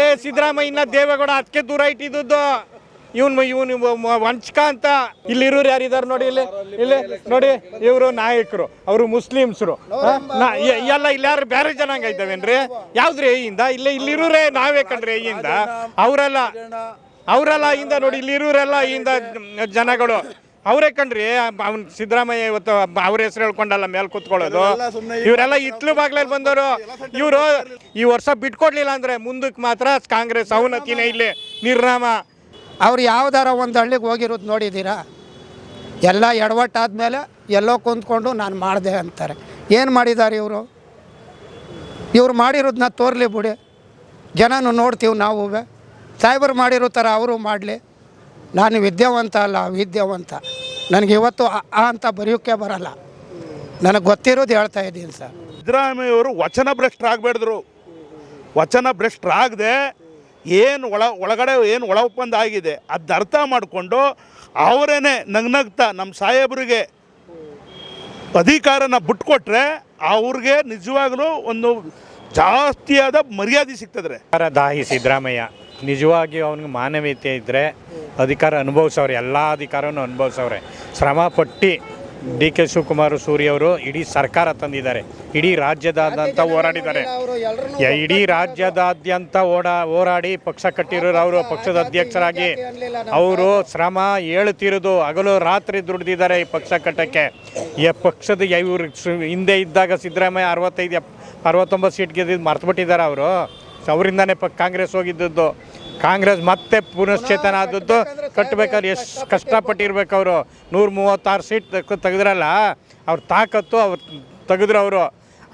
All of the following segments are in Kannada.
ಏ ಸಿದ್ದರಾಮಯ್ಯನ ದೇವೇಗೌಡ ಅದಕ್ಕೆ ದೂರ ಇಟ್ಟಿದ್ದು ಇವನ್ ಇವನು ವಂಚಕ ಅಂತ. ಇಲ್ಲಿ ಇರೋರು ಯಾರಿದ್ದಾರೆ ನೋಡಿ, ಇಲ್ಲಿ ಇಲ್ಲಿ ನೋಡಿ, ಇವರು ನಾಯಕರು, ಅವರು ಮುಸ್ಲಿಮ್ಸ್ರು. ಎಲ್ಲ ಇಲ್ಲಿ ಯಾರು ಬೇರೆ ಜನಾಂಗ ಇದ್ದಾವೇನ್ರಿ? ಯಾವ್ದ್ರಿ ಏಯಿಂದ? ಇಲ್ಲೇ, ಇಲ್ಲಿರೋರೇ ನಾವೇ ಕಣ್ರಿ ಏಯಿಂದ? ಅವರೆಲ್ಲ ಅವರೆಲ್ಲ ಇಂದ ನೋಡಿ, ಇಲ್ಲಿರೋರೆಲ್ಲ ಇಂದ ಜನಗಳು? ಅವರೇ ಕಣ್ರಿ ಅವ್ನ ಸಿದ್ದರಾಮಯ್ಯ ಇವತ್ತು ಅವ್ರ ಹೆಸರು ಹೇಳ್ಕೊಂಡಲ್ಲ ಮೇಲೆ ಕೂತ್ಕೊಳ್ಳೋದು. ಇವರೆಲ್ಲ ಇತ್ಲು ಬಾಗ್ಲಲ್ಲಿ ಬಂದವರು. ಇವರು ಈ ವರ್ಷ ಬಿಟ್ಕೊಡ್ಲಿಲ್ಲ ಅಂದ್ರೆ ಮುಂದಕ್ಕೆ ಮಾತ್ರ ಕಾಂಗ್ರೆಸ್ ಅವನತಿನೇ ಇಲ್ಲಿ. ನಿರ್ನಾಮ. ಅವ್ರು ಯಾವ್ದಾರ ಒಂದು ಹಳ್ಳಿಗೆ ಹೋಗಿರೋದು ನೋಡಿದ್ದೀರಾ? ಎಲ್ಲ ಎಡವಟ್ಟಾದ್ಮೇಲೆ ಎಲ್ಲೋ ಕುಂತ್ಕೊಂಡು ನಾನು ಮಾಡಿದೆ ಅಂತಾರೆ. ಏನು ಮಾಡಿದ್ದಾರೆ ಇವರು? ಇವ್ರು ಮಾಡಿರೋದನ್ನ ತೋರ್ಲಿ ಬಿಡಿ. ಜನನು ನೋಡ್ತೀವಿ ನಾವು ಸಾಹೇಬರು ಮಾಡಿರೋ ಥರ ಅವರು ಮಾಡಲಿ. ನಾನು ವಿದ್ಯಾವಂತ ಅಲ್ಲ ವಿದ್ಯಾವಂತ ನನಗೆ ಇವತ್ತು ಆ ಅಂತ ಬರೆಯೋಕ್ಕೆ ಬರಲ್ಲ. ನನಗೆ ಗೊತ್ತಿರೋದು ಹೇಳ್ತಾ ಇದ್ದೀನಿ ಸರ್. ಸಿದ್ದರಾಮಯ್ಯವರು ವಚನ ಭ್ರಷ್ಟರಾಗಬೇಡಿದ್ರು ವಚನ ಭ್ರಷ್ಟರಾಗದೆ ಏನು ಒಳ ಒಳಗಡೆ ಏನು ಒಳ ಒಪ್ಪಂದ ಆಗಿದೆ ಅದನ್ನ ಅರ್ಥ ಮಾಡಿಕೊಂಡು ಅವರೇನೆ ನಗ್ನಗ್ತಾ ನಮ್ಮ ಸಾಹೇಬರಿಗೆ ಅಧಿಕಾರನ ಬಿಟ್ಕೊಟ್ರೆ ಅವ್ರಿಗೆ ನಿಜವಾಗ್ಲೂ ಒಂದು ಜಾಸ್ತಿಯಾದ ಮರ್ಯಾದೆ ಸಿಗ್ತದ್ರೆ. ದಾಹಿ ಸಿದ್ದರಾಮಯ್ಯ. ನಿಜವಾಗಿ ಅವನಿಗೆ ಮಾನವೀಯತೆ ಇದ್ದರೆ ಅಧಿಕಾರ ಅನುಭವಿಸೋರೆ ಎಲ್ಲ ಅಧಿಕಾರವನ್ನು ಅನುಭವಿಸೋರೆ ಶ್ರಮ ಪಟ್ಟು ಡಿ ಕೆ ಶಿವಕುಮಾರ್ ಸೂರಿ ಅವರು ಇಡೀ ಸರ್ಕಾರ ತಂದಿದ್ದಾರೆ. ಇಡೀ ರಾಜ್ಯದಾದ್ಯಂತ ಹೋರಾಡಿದ್ದಾರೆ. ಇಡೀ ರಾಜ್ಯದಾದ್ಯಂತ ಓಡಾ ಹೋರಾಡಿ ಪಕ್ಷ ಕಟ್ಟಿರೋರು ಅವರು ಪಕ್ಷದ ಅಧ್ಯಕ್ಷರಾಗಿ ಅವರು ಶ್ರಮ ಹೇಳ್ತಿರೋದು ಹಗಲು ರಾತ್ರಿ ದುಡ್ದಿದ್ದಾರೆ ಈ ಪಕ್ಷ ಕಟ್ಟಕ್ಕೆ. ಈ ಪಕ್ಷದ ಇವರು ಹಿಂದೆ ಇದ್ದಾಗ ಸಿದ್ದರಾಮಯ್ಯ ಅರವತ್ತೈದು ಅರವತ್ತೊಂಬತ್ತು ಸೀಟ್ ಗೆದ್ದಿದ್ದು ಮರ್ತುಬಿಟ್ಟಿದ್ದಾರೆ ಅವರು. ಅವರಿಂದಾನೇ ಪ ಕಾಂಗ್ರೆಸ್ ಹೋಗಿದ್ದದ್ದು. ಕಾಂಗ್ರೆಸ್ ಮತ್ತೆ ಪುನಶ್ಚೇತನ ಆದದ್ದು ಕಟ್ಟಬೇಕಾದ್ರೆ ಎಷ್ಟು ಕಷ್ಟಪಟ್ಟಿರ್ಬೇಕು ಅವರು. ನೂರ ಮೂವತ್ತಾರು ಸೀಟ್ ತೆಗೆದ್ರಲ್ಲ ಅವ್ರ ತಾಕತ್ತು ಅವ್ರು ತೆಗೆದ್ರು ಅವರು.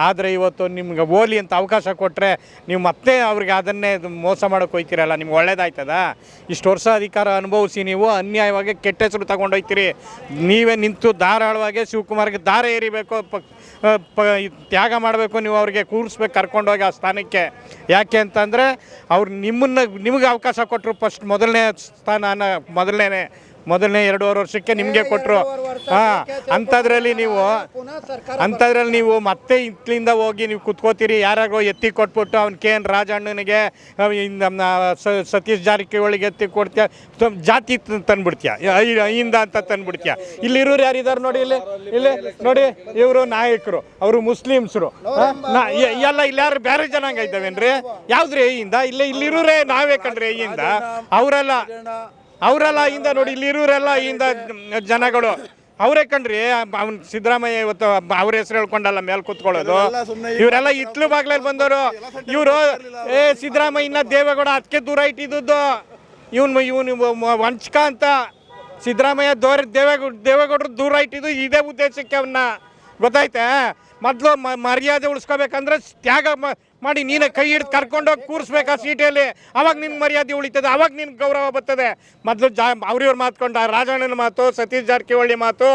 ಆದರೆ ಇವತ್ತು ನಿಮ್ಗೆ ಓಲಿ ಅಂತ ಅವಕಾಶ ಕೊಟ್ಟರೆ ನೀವು ಮತ್ತೆ ಅವ್ರಿಗೆ ಅದನ್ನೇ ಮೋಸ ಮಾಡೋಕೆ ಹೋಯ್ತಿರಲ್ಲ ನಿಮ್ಗೆ ಒಳ್ಳೇದಾಯ್ತದ? ಇಷ್ಟು ವರ್ಷ ಅಧಿಕಾರ ಅನುಭವಿಸಿ ನೀವು ಅನ್ಯಾಯವಾಗಿ ಕೆಟ್ಟ ಹೆಸರು ತಗೊಂಡೋಯ್ತೀರಿ. ನೀವೇ ನಿಂತು ಧಾರಾಳವಾಗಿ ಶಿವಕುಮಾರ್ಗೆ ದಾರ ಏರಿಬೇಕು ಪ ತ್ಯಾಗ ಮಾಡಬೇಕು, ನೀವು ಅವ್ರಿಗೆ ಕೂರಿಸ್ಬೇಕು, ಕರ್ಕೊಂಡೋಗಿ ಆ ಸ್ಥಾನಕ್ಕೆ. ಯಾಕೆ ಅಂತಂದರೆ, ಅವ್ರು ನಿಮ್ಮನ್ನು, ನಿಮಗೆ ಅವಕಾಶ ಕೊಟ್ಟರು ಫಸ್ಟ್ ಮೊದಲನೇ ಸ್ಥಾನ ಮೊದಲನೇ ಮೊದಲನೇ ಎರಡೂವರೆ ವರ್ಷಕ್ಕೆ ನಿಮಗೆ ಕೊಟ್ಟರು ಹಾಂ ಅಂಥದ್ರಲ್ಲಿ ನೀವು ಅಂಥದ್ರಲ್ಲಿ ನೀವು ಮತ್ತೆ ಇತ್ಲಿಂದ ಹೋಗಿ ನೀವು ಕುತ್ಕೋತೀರಿ. ಯಾರಾಗೋ ಎತ್ತಿ ಕೊಟ್ಬಿಟ್ಟು ಅವ್ನು ಕೆ ಎನ್ ರಾಜಣ್ಣನಿಗೆ ನಮ್ಮ ಸತೀಶ್ ಜಾರಕಿಹೊಳಿಗೆ ಎತ್ತಿ ಕೊಡ್ತೀಯ? ಜಾತಿ ತಂದುಬಿಡ್ತೀಯ? ಐಯಿಂದ ಅಂತ ತಂದ್ಬಿಡ್ತೀಯ? ಇಲ್ಲಿ ಇರೋರು ಯಾರಿದ್ದಾರೆ ನೋಡಿ ಇಲ್ಲಿ? ಇಲ್ಲಿ ನೋಡಿ ಇವರು ನಾಯಕರು ಅವರು ಮುಸ್ಲಿಮ್ಸ್ರು. ಎಲ್ಲ ಇಲ್ಲಿ ಯಾರು ಬೇರೆ ಜನಾಂಗ ಇದ್ದಾವೇನ್ರಿ? ಯಾವ್ದ್ರಿ ಏಯಿಂದ ಇಲ್ಲೇ ಇಲ್ಲಿರೋರೇ ನಾವೇ ಕಣ್ರಿ ಏಯಿಂದ ಅವರೆಲ್ಲ ಅವರೆಲ್ಲ ಇಂದ ನೋಡಿ ಇಲ್ಲಿ ಇರೋರೆಲ್ಲ ಇಂದ ಜನಗಳು. ಅವರೇ ಕಣ್ರಿ ಅವ್ನು ಸಿದ್ದರಾಮಯ್ಯ ಇವತ್ತು ಅವ್ರ ಹೆಸರು ಹೇಳ್ಕೊಂಡಲ್ಲ ಮೇಲೆ ಕೂತ್ಕೊಳ್ಳೋದು. ಇವರೆಲ್ಲ ಇತ್ಲು ಬಾಗ್ಲಲ್ಲಿ ಬಂದವರು. ಇವರು ಏ ಸಿದ್ದರಾಮಯ್ಯನ ದೇವೇಗೌಡ ಅದಕ್ಕೆ ದೂರ ಇಟ್ಟಿದ್ದು ಇವನು ಇವನು ವಂಚಕ ಅಂತ. ಸಿದ್ದರಾಮಯ್ಯ ದೋರ್ ದೇವೇಗೌಡ ದೇವೇಗೌಡರು ದೂರ ಇಟ್ಟಿದ್ದು ಇದೇ ಉದ್ದೇಶಕ್ಕೆ ಅವನ್ನ ಗೊತ್ತಾಯ್ತಾ? ಮೊದಲು ಮರ್ಯಾದೆ ಉಳಿಸ್ಕೋಬೇಕಂದ್ರೆ ತ್ಯಾಗ ಮಾಡಿ ನೀನು ಕೈ ಹಿಡ್ದು ಕರ್ಕೊಂಡೋಗಿ ಕೂರಿಸ್ಬೇಕು ಆ ಸೀಟಲ್ಲಿ. ಅವಾಗ ನಿನ್ನ ಮರ್ಯಾದೆ ಉಳಿತದೆ, ಅವಾಗ ನಿನ್ನ ಗೌರವ ಬರ್ತದೆ. ಮೊದಲು ಜಾ ಅವ್ರಿವ್ರ ಮಾತ್ಕೊಂಡು ರಾಜಣ್ಣನ ಮಾತು, ಸತೀಶ್ ಜಾರಕಿಹೊಳಿ ಮಾತು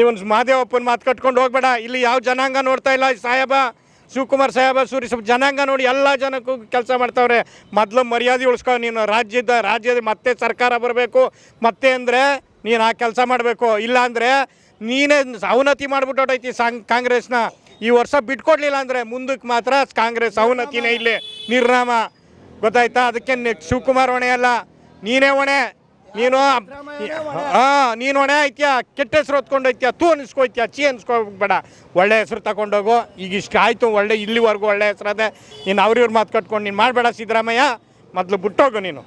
ಇವನ್ ಮಹಾದೇವಪ್ಪನ ಮಾತು ಕಟ್ಕೊಂಡು ಹೋಗ್ಬೇಡ. ಇಲ್ಲಿ ಯಾವ ಜನಾಂಗ ನೋಡ್ತಾ ಇಲ್ಲ ಸಾಹೇಬ? ಶಿವಕುಮಾರ್ ಸಾಹೇಬ, ಸೂರಿ ಸ್ವಲ್ಪ ಜನಾಂಗ ನೋಡಿ ಎಲ್ಲ ಜನಕ್ಕೂ ಕೆಲಸ ಮಾಡ್ತಾವ್ರೆ. ಮೊದಲು ಮರ್ಯಾದೆ ಉಳಿಸ್ಕೊ, ನೀನು ರಾಜ್ಯದ ರಾಜ್ಯದ ಮತ್ತೆ ಸರ್ಕಾರ ಬರಬೇಕು. ಮತ್ತೆ ಅಂದರೆ ನೀನು ಆ ಕೆಲಸ ಮಾಡಬೇಕು. ಇಲ್ಲ ಅಂದರೆ ನೀನೇ ಅವನತಿ ಮಾಡ್ಬಿಟ್ಟೋಟೈತಿ ಸಾಂಗ್ ಕಾಂಗ್ರೆಸ್ನ. ಈ ವರ್ಷ ಬಿಟ್ಕೊಡ್ಲಿಲ್ಲ ಅಂದರೆ ಮುಂದಕ್ಕೆ ಮಾತ್ರ ಕಾಂಗ್ರೆಸ್ ಅವನತಿನೇ ಇಲ್ಲಿ. ನಿರ್ನಾಮ. ಗೊತ್ತಾಯ್ತಾ? ಅದಕ್ಕೆ ಶಿವಕುಮಾರ್ ಹೊಣೆ ಅಲ್ಲ. ನೀನೇ ಹೊಣೆ. ನೀನು ಹಾಂ, ನೀನು ಹೊಣೆ ಐತ್ಯಾ ಕೆಟ್ಟ ಹೆಸರು ಹೊತ್ಕೊಂಡೋಯ್ತ್ಯಾ? ತೂ ಅನಿಸ್ಕೊಯ್ತ್ಯಾ? ಚಿ ಅನ್ಸ್ಕೋಬೇಡ. ಒಳ್ಳೆ ಹೆಸರು ತಗೊಂಡೋಗು. ಈಗ ಇಷ್ಟು ಆಯಿತು. ಒಳ್ಳೆ, ಇಲ್ಲಿವರೆಗೂ ಒಳ್ಳೆ ಹೆಸರದೆ ನೀನು ಅವ್ರಿವ್ರ ಮಾತು ಕಟ್ಕೊಂಡು ನೀನು ಮಾಡಬೇಡ ಸಿದ್ದರಾಮಯ್ಯ. ಮೊದಲು ಬಿಟ್ಟೋಗು ನೀನು.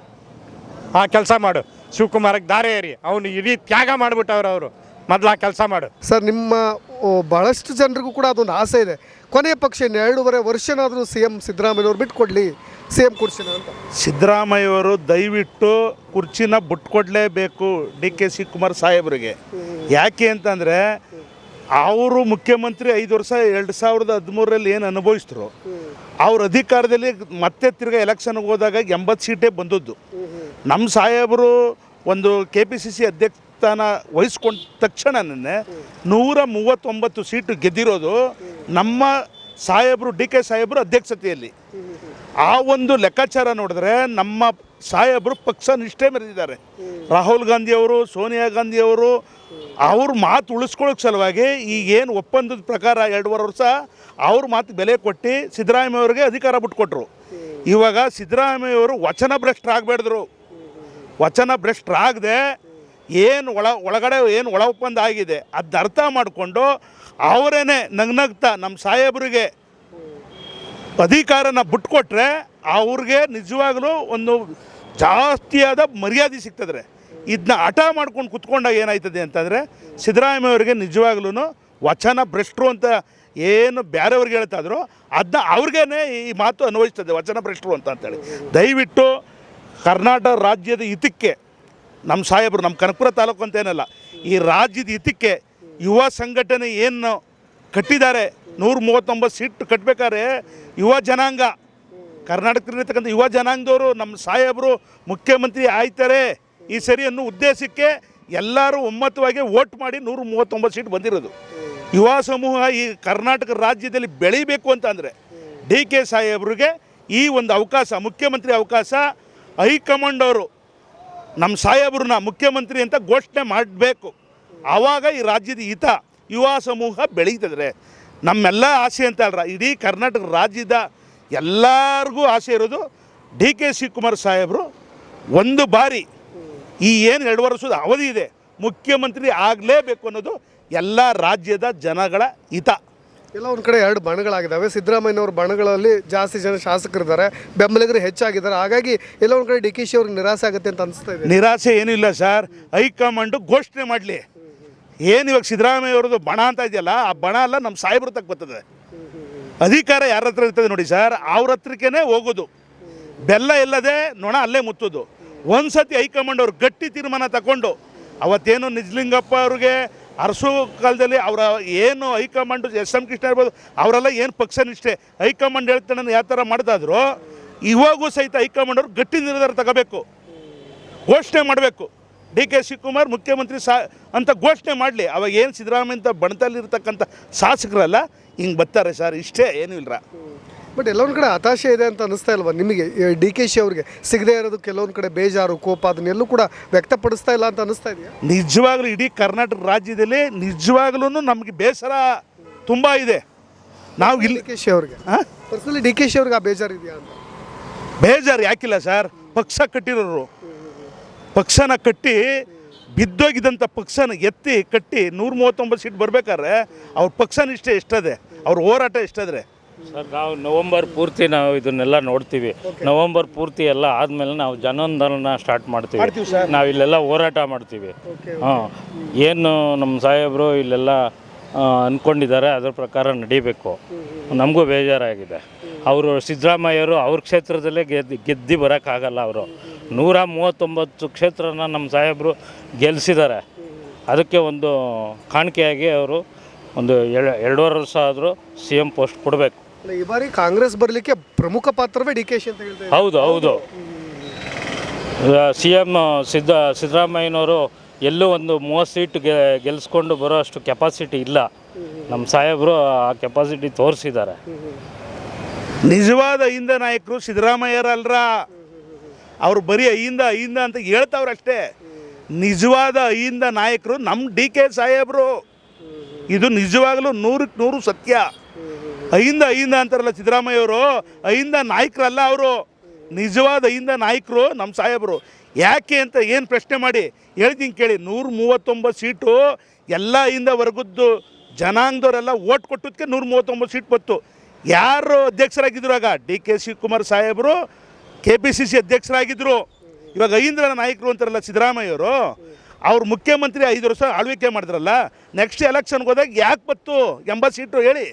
ಆ ಕೆಲಸ ಮಾಡು. ಶಿವಕುಮಾರ್ಗೆ ದಾರೆ ಏರಿ. ಅವನು ಇಡೀ ತ್ಯಾಗ ಮಾಡಿಬಿಟ್ಟವ್ರು ಅವರು. ಮೊದಲು ಆ ಕೆಲಸ ಮಾಡು. ಸರ್, ನಿಮ್ಮ ಬಹಳಷ್ಟು ಜನರಿಗೂ ಕೂಡ ಅದೊಂದು ಆಸೆ ಇದೆ. ಕೊನೆಯ ಪಕ್ಷ ಇನ್ನು ಎರಡೂವರೆ ವರ್ಷನಾದರೂ ಸಿ ಎಂ ಸಿದ್ದರಾಮಯ್ಯವ್ರು ಬಿಟ್ಕೊಡ್ಲಿ ಸಿ ಎಂ ಕುರ್ಚಿನ ಅಂತ. ಸಿದ್ದರಾಮಯ್ಯವರು ದಯವಿಟ್ಟು ಕುರ್ಚಿನ ಬಿಟ್ಕೊಡ್ಲೇಬೇಕು ಡಿ ಕೆ ಶಿವಕುಮಾರ್ ಸಾಹೇಬ್ರಿಗೆ. ಯಾಕೆ ಅಂತಂದರೆ ಅವರು ಮುಖ್ಯಮಂತ್ರಿ ಐದು ವರ್ಷ ಎರಡು ಸಾವಿರದ ಹದಿಮೂರರಲ್ಲಿ ಏನು ಅನುಭವಿಸಿದ್ರು? ಅವ್ರ ಅಧಿಕಾರದಲ್ಲಿ ಮತ್ತೆ ತಿರ್ಗಾ ಎಲೆಕ್ಷನ್ಗೆ ಹೋದಾಗ ಎಂಬತ್ತು ಸೀಟೇ ಬಂದದ್ದು. ನಮ್ಮ ಸಾಹೇಬರು ಒಂದು ಕೆ ಪಿ ಸಿ ಸಿ ಅಧ್ಯಕ್ಷ ಸ್ಥಾನ ವಹಿಸ್ಕೊಂಡ ತಕ್ಷಣನೇ ನೂರ ಮೂವತ್ತೊಂಬತ್ತು ಸೀಟು ಗೆದ್ದಿರೋದು ನಮ್ಮ ಸಾಹೇಬರು, ಡಿ ಕೆ ಸಾಹೇಬರು ಅಧ್ಯಕ್ಷತೆಯಲ್ಲಿ. ಆ ಒಂದು ಲೆಕ್ಕಾಚಾರ ನೋಡಿದ್ರೆ ನಮ್ಮ ಸಾಹೇಬರು ಪಕ್ಷ ನಿಷ್ಠೆ ಮೆರೆದಿದ್ದಾರೆ. ರಾಹುಲ್ ಗಾಂಧಿಯವರು ಸೋನಿಯಾ ಗಾಂಧಿಯವರು ಅವ್ರ ಮಾತು ಉಳಿಸ್ಕೊಳ್ಳೋಕೆ ಸಲುವಾಗಿ ಈಗೇನು ಒಪ್ಪಂದದ ಪ್ರಕಾರ ಎರಡೂವರೆ ವರ್ಷ ಅವ್ರ ಮಾತು ಬೆಲೆ ಕೊಟ್ಟು ಸಿದ್ದರಾಮಯ್ಯವ್ರಿಗೆ ಅಧಿಕಾರ ಬಿಟ್ಕೊಟ್ರು. ಇವಾಗ ಸಿದ್ದರಾಮಯ್ಯವರು ವಚನ ಭ್ರಷ್ಟರಾಗಬೇಡಿದ್ರು. ವಚನ ಭ್ರಷ್ಟರಾಗದೆ ಏನು ಒಳ ಒಳಗಡೆ ಏನು ಒಳ ಒಪ್ಪಂದ ಆಗಿದೆ ಅದನ್ನ ಅರ್ಥ ಮಾಡಿಕೊಂಡು ಅವರೇನೆ ನಗ್ನಗ್ತಾ ನಮ್ಮ ಸಾಹೇಬರಿಗೆ ಅಧಿಕಾರನ ಬಿಟ್ಕೊಟ್ರೆ ಅವ್ರಿಗೆ ನಿಜವಾಗ್ಲೂ ಒಂದು ಜಾಸ್ತಿಯಾದ ಮರ್ಯಾದೆ ಸಿಗ್ತದ್ರೆ. ಇದನ್ನ ಹಠ ಮಾಡ್ಕೊಂಡು ಕುತ್ಕೊಂಡಾಗ ಏನಾಯ್ತದೆ ಅಂತಂದರೆ ಸಿದ್ದರಾಮಯ್ಯವರಿಗೆ ನಿಜವಾಗ್ಲೂ ವಚನ ಭ್ರಷ್ಟರು ಅಂತ ಏನು ಬೇರೆಯವ್ರಿಗೆ ಹೇಳ್ತಾ ಇದ್ರು ಅದನ್ನ ಅವ್ರಿಗೇನೆ ಈ ಮಾತು ಅನ್ವಯಿಸ್ತದೆ ವಚನ ಭ್ರಷ್ಟರು ಅಂತ ಅಂತೇಳಿ. ದಯವಿಟ್ಟು ಕರ್ನಾಟಕ ರಾಜ್ಯದ ಹಿತಕ್ಕೆ ನಮ್ಮ ಸಾಹೇಬರು ನಮ್ಮ ಕನಕಪುರ ತಾಲೂಕು ಅಂತ ಏನಲ್ಲ, ಈ ರಾಜ್ಯದ ಹಿತಕ್ಕೆ ಯುವ ಸಂಘಟನೆ ಏನು ಕಟ್ಟಿದ್ದಾರೆ ನೂರ ಮೂವತ್ತೊಂಬತ್ತು ಸೀಟ್ ಕಟ್ಟಬೇಕಾದ್ರೆ ಯುವ ಜನಾಂಗ, ಕರ್ನಾಟಕದಲ್ಲಿರ್ತಕ್ಕಂಥ ಯುವ ಜನಾಂಗದವರು ನಮ್ಮ ಸಾಹೇಬರು ಮುಖ್ಯಮಂತ್ರಿ ಆಯ್ತಾರೆ. ಈ ಸರಿ ಅನ್ನೋ ಉದ್ದೇಶಕ್ಕೆ ಎಲ್ಲರೂ ಒಮ್ಮತವಾಗಿ ವೋಟ್ ಮಾಡಿ ನೂರ ಮೂವತ್ತೊಂಬತ್ತು ಸೀಟ್ ಬಂದಿರೋದು. ಯುವ ಸಮೂಹ ಈ ಕರ್ನಾಟಕ ರಾಜ್ಯದಲ್ಲಿ ಬೆಳಿಬೇಕು ಅಂತಂದರೆ ಡಿ ಕೆ ಸಾಹೇಬ್ರಿಗೆ ಈ ಒಂದು ಅವಕಾಶ, ಮುಖ್ಯಮಂತ್ರಿ ಅವಕಾಶ, ಹೈಕಮಾಂಡ್ ಅವರು ನಮ್ಮ ಸಾಹೇಬ್ರನ್ನ ಮುಖ್ಯಮಂತ್ರಿ ಅಂತ ಘೋಷಣೆ ಮಾಡಬೇಕು. ಆವಾಗ ಈ ರಾಜ್ಯದ ಹಿತ, ಯುವ ಸಮೂಹ ಬೆಳೀತದ್ರೆ. ನಮ್ಮೆಲ್ಲ ಆಸೆ ಅಂತ ಅಲ್ರ ಇಡೀ ಕರ್ನಾಟಕ ರಾಜ್ಯದ ಎಲ್ಲರಿಗೂ ಆಸೆ ಇರೋದು ಡಿ ಕೆ ಶಿವಕುಮಾರ್ ಸಾಹೇಬರು ಒಂದು ಬಾರಿ ಈ ಏನು ಎರಡು ವರ್ಷದ ಅವಧಿ ಇದೆ, ಮುಖ್ಯಮಂತ್ರಿ ಆಗಲೇಬೇಕು ಅನ್ನೋದು ಎಲ್ಲ ರಾಜ್ಯದ ಜನಗಳ ಹಿತ. ಎಲ್ಲ ಕಡೆ ಎರಡು ಬಣಗಳಾಗಿದ್ದಾವೆ. ಸಿದ್ದರಾಮಯ್ಯನವ್ರ ಬಣಗಳಲ್ಲಿ ಜಾಸ್ತಿ ಜನ ಶಾಸಕರಿದ್ದಾರೆ. ಬೆಂಬಲಿಗರು ಹೆಚ್ಚಾಗಿದ್ದಾರೆ. ಹಾಗಾಗಿ ಎಲ್ಲ ಒಂದು ಕಡೆ ಡಿ ಕೆ ಶಿ ಅವ್ರಿಗೆ ನಿರಾಸೆ ಆಗುತ್ತೆ ಅಂತ ಅನಿಸ್ತಾ ಇದೆ. ನಿರಾಸೆ ಏನೂ ಇಲ್ಲ ಸರ್. ಹೈಕಮಾಂಡು ಘೋಷಣೆ ಮಾಡಲಿ. ಏನು ಇವಾಗ ಸಿದ್ದರಾಮಯ್ಯ ಅವ್ರದ್ದು ಬಣ ಅಂತ ಇದೆಯಲ್ಲ, ಆ ಬಣ ಎಲ್ಲ ನಮ್ಮ ಸಾಹೇಬ್ರ ತಕ್ಕ ಬರ್ತದೆ. ಅಧಿಕಾರ ಯಾರ ಹತ್ರ ಇರ್ತದೆ ನೋಡಿ ಸರ್. ಅವ್ರ ಹತ್ರಕ್ಕೇ ಹೋಗೋದು. ಬೆಲ್ಲ ಇಲ್ಲದೆ ನೊಣ ಅಲ್ಲೇ ಮುತ್ತೋದು. ಒಂದು ಸತಿ ಹೈಕಮಾಂಡ್ ಅವ್ರು ಗಟ್ಟಿ ತೀರ್ಮಾನ ತಗೊಂಡು, ಅವತ್ತೇನು ನಿಜಲಿಂಗಪ್ಪ ಅವ್ರಿಗೆ ಅರಸು ಕಾಲದಲ್ಲಿ ಅವರ ಏನು ಹೈಕಮಾಂಡ್, ಎಸ್ ಎಂ ಕೃಷ್ಣ ಇರ್ಬೋದು, ಅವರೆಲ್ಲ ಏನು ಪಕ್ಷ ನಿಷ್ಠೆ, ಹೈಕಮಾಂಡ್ ಹೇಳ್ತಾನೆ ಯಾವ ಥರ ಮಾಡ್ತಾಯಿದ್ರು ಇವಾಗೂ ಸಹಿತ ಹೈಕಮಾಂಡ್ ಅವರು ಗಟ್ಟಿ ನಿರ್ಧಾರ ತಗೋಬೇಕು. ಘೋಷಣೆ ಮಾಡಬೇಕು. ಡಿ ಕೆ ಶಿವಕುಮಾರ್ ಮುಖ್ಯಮಂತ್ರಿ ಸಾ ಅಂತ ಘೋಷಣೆ ಮಾಡಲಿ. ಅವಾಗ ಏನು ಸಿದ್ದರಾಮಯ್ಯ ಅಂತ ಬಣತಲ್ಲಿರ್ತಕ್ಕಂಥ ಶಾಸಕರಲ್ಲ, ಹಿಂಗೆ ಬರ್ತಾರೆ ಸರ್, ಇಷ್ಟೇ, ಏನೂ ಇಲ್ಲ ಬಟ್ ಎಲ್ಲೊಂದು ಕಡೆ ಹತಾಶೆ ಇದೆ ಅಂತ ಅನಿಸ್ತಾ ಇಲ್ವಾ ನಿಮಗೆ? ಡಿ ಕೆ ಶಿ ಅವರಿಗೆ ಸಿಗದೇ ಇರೋದು ಕೆಲವೊಂದು ಕಡೆ ಬೇಜಾರು ಕೋಪ ಅದನ್ನೆಲ್ಲೂ ಕೂಡ ವ್ಯಕ್ತಪಡಿಸ್ತಾ ಇಲ್ಲ ಅಂತ ಅನಿಸ್ತಾ ಇದೆಯಾ? ನಿಜವಾಗ್ಲೂ ಇಡೀ ಕರ್ನಾಟಕ ರಾಜ್ಯದಲ್ಲಿ ನಿಜವಾಗ್ಲೂ ನಮಗೆ ಬೇಸರ ತುಂಬ ಇದೆ. ನಾವು ಇಲ್ಲಿ ಡಿ ಕೆ ಶಿ ಅವ್ರಿಗೆ? ಪರ್ಸನಲಿ ಡಿ ಕೆ ಶಿ ಅವ್ರಿಗೆ ಆ ಬೇಜಾರು ಇದೆಯಾ ಅಂತ? ಬೇಜಾರು ಯಾಕಿಲ್ಲ ಸರ್? ಪಕ್ಷ ಕಟ್ಟಿರೋರು. ಪಕ್ಷನ ಕಟ್ಟಿ ಬಿದ್ದೋಗಿದ್ದಂಥ ಪಕ್ಷನ ಎತ್ತಿ ಕಟ್ಟಿ ನೂರ ಮೂವತ್ತೊಂಬತ್ತು ಸೀಟ್ ಬರ್ಬೇಕಾದ್ರೆ ಅವ್ರ ಪಕ್ಷ ನಿಷ್ಠೆ ಎಷ್ಟದೆ? ಅವ್ರ ಹೋರಾಟ ಎಷ್ಟಾದ್ರೆ? ಸರ್ ನಾವು ನವಂಬರ್ ಪೂರ್ತಿ ನಾವು ಇದನ್ನೆಲ್ಲ ನೋಡ್ತೀವಿ. ನವಂಬರ್ ಪೂರ್ತಿ ಎಲ್ಲ ಆದಮೇಲೆ ನಾವು ಜನಾಂದೋಲನ ಸ್ಟಾರ್ಟ್ ಮಾಡ್ತೀವಿ. ನಾವು ಇಲ್ಲೆಲ್ಲ ಹೋರಾಟ ಮಾಡ್ತೀವಿ. ಹಾಂ. ಏನು ನಮ್ಮ ಸಾಹೇಬರು ಇಲ್ಲೆಲ್ಲ ಅಂದ್ಕೊಂಡಿದ್ದಾರೆ ಅದ್ರ ಪ್ರಕಾರ ನಡಿಬೇಕು. ನಮಗೂ ಬೇಜಾರಾಗಿದೆ. ಅವರು ಸಿದ್ದರಾಮಯ್ಯರು ಅವ್ರ ಕ್ಷೇತ್ರದಲ್ಲೇ ಗೆದ್ದು ಗೆದ್ದು ಬರೋಕ್ಕಾಗಲ್ಲ ಅವರು. ನೂರ ಮೂವತ್ತೊಂಬತ್ತು ಕ್ಷೇತ್ರನ ನಮ್ಮ ಸಾಹೇಬರು ಗೆಲ್ಲಿಸಿದ್ದಾರೆ ಅದಕ್ಕೆ ಒಂದು ಕಾಣಿಕೆಯಾಗಿ ಅವರು ಒಂದು ಎರಡು ಎರಡೂವರೆ ವರ್ಷ ಆದರೂ ಸಿ ಎಂ ಪೋಸ್ಟ್ ಕೊಡಬೇಕು. ಈ ಬಾರಿ ಕಾಂಗ್ರೆಸ್ ಬರಲಿಕ್ಕೆ ಪ್ರಮುಖ ಪಾತ್ರವೇ ಡಿ ಕೆ ಶಿ ಅಂತ ಹೇಳ್ತಾರೆ ಹೌದು ಹೌದು. ಸಿ ಎಂ ಸಿದ್ಧ ಸಿದ್ದರಾಮಯ್ಯನವರು ಎಲ್ಲೂ ಒಂದು ಮೂವತ್ತು ಸೀಟ್ಗೆ ಗೆಲ್ಲಿಸ್ಕೊಂಡು ಬರೋ ಅಷ್ಟು ಕೆಪಾಸಿಟಿ ಇಲ್ಲ. ನಮ್ಮ ಸಾಹೇಬರು ಆ ಕೆಪಾಸಿಟಿ ತೋರಿಸಿದ್ದಾರೆ. ನಿಜವಾದ ಅಹಿಂದ ನಾಯಕರು ಸಿದ್ದರಾಮಯ್ಯರಲ್ರ. ಅವ್ರು ಬರೀ ಅಹಿಂದ ಅಹಿಂದ ಅಂತ ಹೇಳ್ತಾವ್ರಷ್ಟೇ ನಿಜವಾದ ಅಹಿಂದ ನಾಯಕರು ನಮ್ಮ ಡಿ ಕೆ ಸಾಹೇಬರು. ಇದು ನಿಜವಾಗಲೂ ನೂರಕ್ಕೆ ನೂರು ಸತ್ಯ. ಅಹಿಂದ ಅಹಿಂದ ಅಂತಾರಲ್ಲ ಸಿದ್ದರಾಮಯ್ಯವರು? ಅಹಿಂದ ನಾಯಕರಲ್ಲ ಅವರು. ನಿಜವಾದ ಅಹಿಂದ ನಾಯಕರು ನಮ್ಮ ಸಾಹೇಬರು. ಯಾಕೆ ಅಂತ ಏನು ಪ್ರಶ್ನೆ ಮಾಡಿ ಹೇಳ್ತೀನಿ ಕೇಳಿ. ನೂರ ಮೂವತ್ತೊಂಬತ್ತು ಸೀಟು ಎಲ್ಲ ಅಹಿಂದ ವರ್ಗದ್ದು ಜನಾಂಗದವರೆಲ್ಲ ಓಟ್ ಕೊಟ್ಟದಕ್ಕೆ ನೂರ ಮೂವತ್ತೊಂಬತ್ತು ಸೀಟ್ ಬಂತು. ಯಾರು ಅಧ್ಯಕ್ಷರಾಗಿದ್ದರು ಆಗ? ಡಿ ಕೆ ಶಿವಕುಮಾರ್ ಸಾಹೇಬರು, ಕೆ ಪಿ ಸಿ ಸಿ ಅಧ್ಯಕ್ಷರಾಗಿದ್ದರು ಇವಾಗ ಐಂದ್ರ ನಾಯಕರು ಅಂತಾರಲ್ಲ ಸಿದ್ದರಾಮಯ್ಯವರು, ಅವ್ರು ಮುಖ್ಯಮಂತ್ರಿ ಐದು ವರ್ಷ ಆಳ್ವಿಕೆ ಮಾಡಿದ್ರಲ್ಲ ನೆಕ್ಸ್ಟ್ ಎಲೆಕ್ಷನ್ಗೆ ಹೋದಾಗ ಯಾಕೆ ಬತ್ತು ಎಂಬತ್ತು ಸೀಟು ಹೇಳಿ.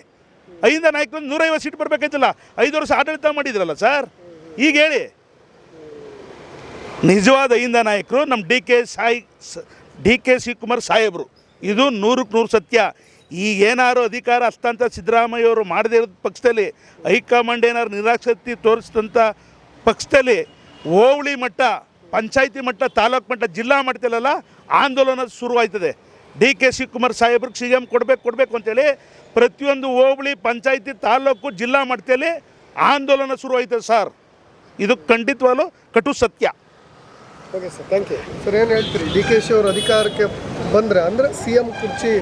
ಐದ ನಾಯಕರು ನೂರೈವತ್ತು ಸೀಟ್ ಬರಬೇಕಾಯ್ತಲ್ಲ, ಐದು ವರ್ಷ ಆಡಳಿತ ಮಾಡಿದ್ರಲ್ಲ ಸರ್? ಈಗ ಹೇಳಿ. ನಿಜವಾದ ಐಂದ ನಾಯಕರು ನಮ್ಮ ಡಿ ಕೆ ಸಾಯಿ ಡಿ ಕೆ ಶಿವಕುಮಾರ್ ಸಾಹೇಬರು. ಇದು ನೂರಕ್ಕೆ ನೂರು ಸತ್ಯ. ಈಗ ಏನಾರು ಅಧಿಕಾರ ಹಸ್ತಾಂತ ಸಿದ್ದರಾಮಯ್ಯ ಅವರು ಮಾಡದೇ ಇರೋ ಪಕ್ಷದಲ್ಲಿ, ಹೈಕಮಾಂಡ್ ಏನಾದ್ರು ನಿರಾಸಕ್ತಿ ತೋರಿಸಿದಂಥ ಪಕ್ಷದಲ್ಲಿ ಹೋಬಳಿ ಮಟ್ಟ, ಪಂಚಾಯತಿ ಮಟ್ಟ, ತಾಲೂಕು ಮಟ್ಟ ಜಿಲ್ಲಾ ಮಟ್ಟದಲ್ಲೆಲ್ಲ ಆಂದೋಲನ ಶುರುವಾಯ್ತದೆ. ಡಿ ಕೆ ಶಿವಕುಮಾರ್ ಸಾಹೇಬ್ರಿಗೆ ಸಿ ಎಂ ಕೊಡಬೇಕು ಕೊಡಬೇಕು ಅಂತೇಳಿ ಪ್ರತಿಯೊಂದು ಹೋಬಳಿ ಪಂಚಾಯತಿ ತಾಲೂಕು ಜಿಲ್ಲಾ ಮಟ್ಟದಲ್ಲಿ ಆಂದೋಲನ ಶುರು ಆಯ್ತದೆ ಸರ್. ಇದು ಖಂಡಿತವಾಗ್ಲು ಕಟು ಸತ್ಯ. Okay sir thank you sir ಏನು ಹೇಳ್ತೀರಿ? ಡಿ ಕೆ ಶಿ ಅವರು ಅಧಿಕಾರಕ್ಕೆ ಬಂದರೆ ಅಂದರೆ ಸಿ ಎಂ ಕುರ್ಚಿ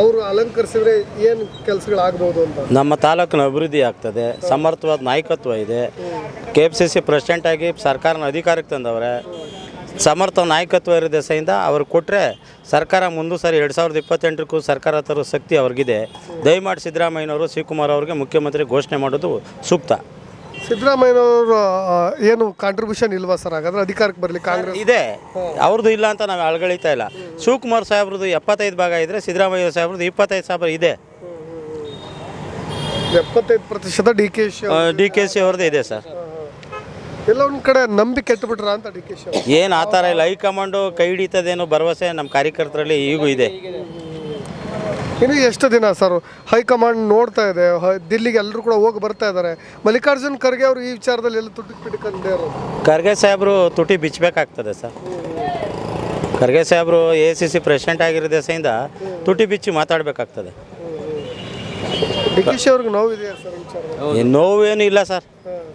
ಅವರು ಅಲಂಕರಿಸಿದ್ರೆ ಏನು ಕೆಲಸಗಳಾಗ್ಬೋದು ಅಂತ? ನಮ್ಮ ತಾಲೂಕಿನ ಅಭಿವೃದ್ಧಿ ಆಗ್ತದೆ. ಸಮರ್ಥವಾದ ನಾಯಕತ್ವ ಇದೆ. ಕೆ ಎಫ್ ಸಿ ಸಿ ಪ್ರೆಸಿಡೆಂಟಾಗಿ ಸರ್ಕಾರನ ಅಧಿಕಾರಕ್ಕೆ ತಂದವ್ರೆ. ಸಮರ್ಥ ನಾಯಕತ್ವ ಇರೋ ದೆಸೆಯಿಂದ ಅವ್ರು ಕೊಟ್ಟರೆ ಸರ್ಕಾರ ಮುಂದೆ ಸರಿ ಎರಡು ಸಾವಿರದ ಇಪ್ಪತ್ತೆಂಟಕ್ಕೂ ಸರ್ಕಾರ ತರೋ ಶಕ್ತಿ ಅವ್ರಿಗಿದೆ. ದಯಮಾಡಿ ಸಿದ್ದರಾಮಯ್ಯನವರು ಶಿವಕುಮಾರ್ ಅವ್ರಿಗೆ ಮುಖ್ಯಮಂತ್ರಿ ಘೋಷಣೆ ಮಾಡೋದು ಸೂಕ್ತ. ಸಿದ್ದರಾಮಯ್ಯನವರು ಏನು ಕಾಂಟ್ರಿಬ್ಯೂಷನ್ ಇಲ್ವಾ ಸರ್? ಹಾಗಾದ್ರೆ ಅಧಿಕಾರಕ್ಕೆ ಬರಲಿ ಕಾಂಗ್ರೆಸ್ ಇದೆ. ಅವ್ರದ್ದು ಇಲ್ಲ ಅಂತ ನಾವು ಅಳಗಳಿತಾ ಇಲ್ಲ. ಶಿವಕುಮಾರ್ ಸಾಹೇಬ್ರದ್ದು ಎಪ್ಪತ್ತೈದು ಭಾಗ ಇದ್ದರೆ ಸಿದ್ದರಾಮಯ್ಯ ಸಾಹೇಬ್ರದ್ದು ಇಪ್ಪತ್ತೈದು ಸಾವಿರ ಇದೆ. ಎಪ್ಪತ್ತೈದು ಪ್ರತಿಶತ D K she D K C ಅವ್ರದ್ದು ಇದೆ ಸರ್. ಎಲ್ಲ ಒಂದು ಕಡೆ ನಂಬಿಕೆ ಕೆಟ್ಟುಬಿಟ್ರ ಅಂತ ಡಿ ಕೆ ಏನು ಆ ಥರ ಇಲ್ಲ. ಹೈಕಮಾಂಡು ಕೈ ಹಿಡಿತದೇನೋ ಭರವಸೆ ನಮ್ಮ ಕಾರ್ಯಕರ್ತರಲ್ಲಿ ಈಗೂ ಇದೆ. ಇನ್ನು ಎಷ್ಟು ದಿನ ಸರ್? ಹೈಕಮಾಂಡ್ ನೋಡ್ತಾ ಇದೆ. ಹ- ದಿಲ್ಲಿಗೆ ಎಲ್ಲರೂ ಕೂಡ ಹೋಗಿ ಬರ್ತಾ ಇದ್ದಾರೆ. ಮಲ್ಲಿಕಾರ್ಜುನ್ ಖರ್ಗೆ ಅವರು ಈ ವಿಚಾರದಲ್ಲಿ ಎಲ್ಲ ತುಟಿ ಇರೋದು? ಖರ್ಗೆ ಸಾಹೇಬ್ರು ತುಟಿ ಬಿಚ್ಚಬೇಕಾಗ್ತದೆ ಸರ್. ಖರ್ಗೆ ಸಾಹೇಬ್ರು ಎ ಸಿ ಸಿ ಪ್ರೆಸಿಡೆಂಟ್ ಆಗಿರೋ ದೇಶದಿಂದ ತುಟಿ ಬಿಚ್ಚಿ ಮಾತಾಡಬೇಕಾಗ್ತದೆ. ಡಿ ಕೆ ಶಿ ಅವ್ರಿಗೆ ನೋವಿದೆಯಾ ಸರ್ ಈ ವಿಚಾರದಲ್ಲಿ? ಏನು ನೋವೇನು ಇಲ್ಲ ಸರ್.